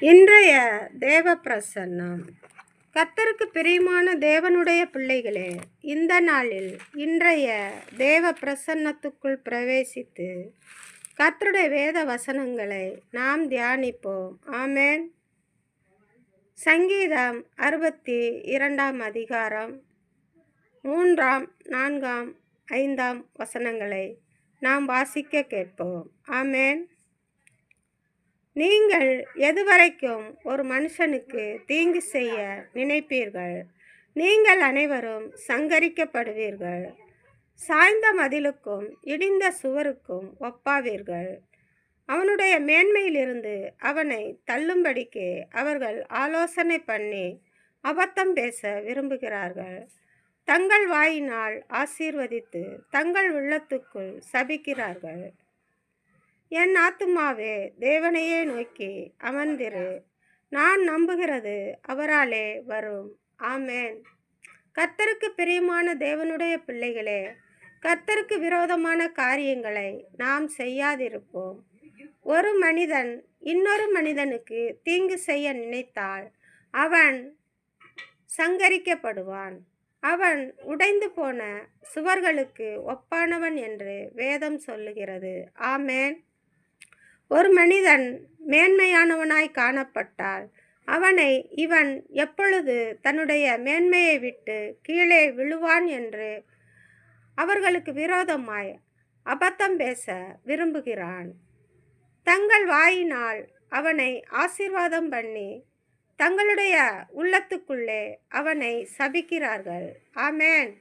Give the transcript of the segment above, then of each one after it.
இன்றைய தேவ பிரசன்னம் கர்த்தருக்கு பிரியமான தேவனுடைய பிள்ளைகளே இந்த நாளில் இன்றைய தேவ பிரசன்னத்துக்குள் பிரவேசித்து கர்த்தருடைய வேத வசனங்களை நாம் தியானிப்போம். ஆமென். சங்கீதம் அறுபத்தி இரண்டாம் அதிகாரம் மூன்றாம் நான்காம் ஐந்தாம் வசனங்களை நாம் வாசிக்க கேட்போம். ஆமேன். நீங்கள் எதுவரைக்கும் ஒரு மனுஷனுக்கு தீங்கு செய்ய நினைப்பீர்கள்? நீங்கள் அனைவரும் சங்கரிக்கப்படுவீர்கள். சாய்ந்த மதிலுக்கும் இடிந்த சுவருக்கும் ஒப்பாவீர்கள். அவனுடைய மேன்மையிலிருந்து அவனை தள்ளும்படிக்கு அவர்கள் ஆலோசனை பண்ணி அபத்தம் பேச விரும்புகிறார்கள். தங்கள் வாயினால் ஆசீர்வதித்து தங்கள் உள்ளத்துக்குள் சபிக்கிறார்கள். என் ஆத்துமாவே தேவனையே நோக்கி அமர்ந்திரு. நான் நம்புகிறது அவராலே வரும். ஆமேன். கர்த்தருக்கு பிரியமான தேவனுடைய பிள்ளைகளே கர்த்தருக்கு விரோதமான காரியங்களை நாம் செய்யாதிருப்போம். ஒரு மனிதன் இன்னொரு மனிதனுக்கு தீங்கு செய்ய நினைத்தால் அவன் சங்கரிக்கப்படுவான். அவன் உடைந்து போன சுவர்களுக்கு ஒப்பானவன் என்று வேதம் சொல்லுகிறது. ஆமேன். ஒரு மனிதன் மேன்மையானவனாய் காணப்பட்டால் அவனை இவன் எப்பொழுது தன்னுடைய மேன்மையை விட்டு கீழே விழுவான் என்று அவர்களுக்கு விரோதமாய் அபத்தம் பேச விரும்புகிறான். தங்கள் வாயினால் அவனை ஆசீர்வாதம் பண்ணி தங்களுடைய உள்ளத்துக்குள்ளே அவனை சபிக்கிறார்கள். ஆமேன்.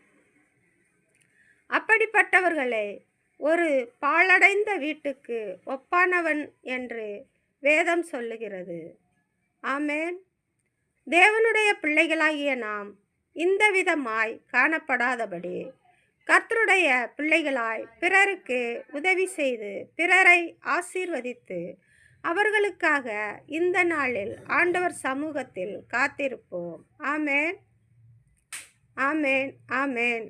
அப்படிப்பட்டவர்களை ஒரு பாழடைந்த வீட்டுக்கு ஒப்பானவன் என்று வேதம் சொல்லுகிறது. ஆமேன். தேவனுடைய பிள்ளைகளாகிய நாம் இந்த விதமாய் காணப்படாதபடி கர்த்தருடைய பிள்ளைகளாய் பிறருக்கு உதவி செய்து பிறரை ஆசீர்வதித்து அவர்களுக்காக இந்த நாளில் ஆண்டவர் சமூகத்தில் காத்திருப்போம். ஆமேன். ஆமேன். ஆமேன்.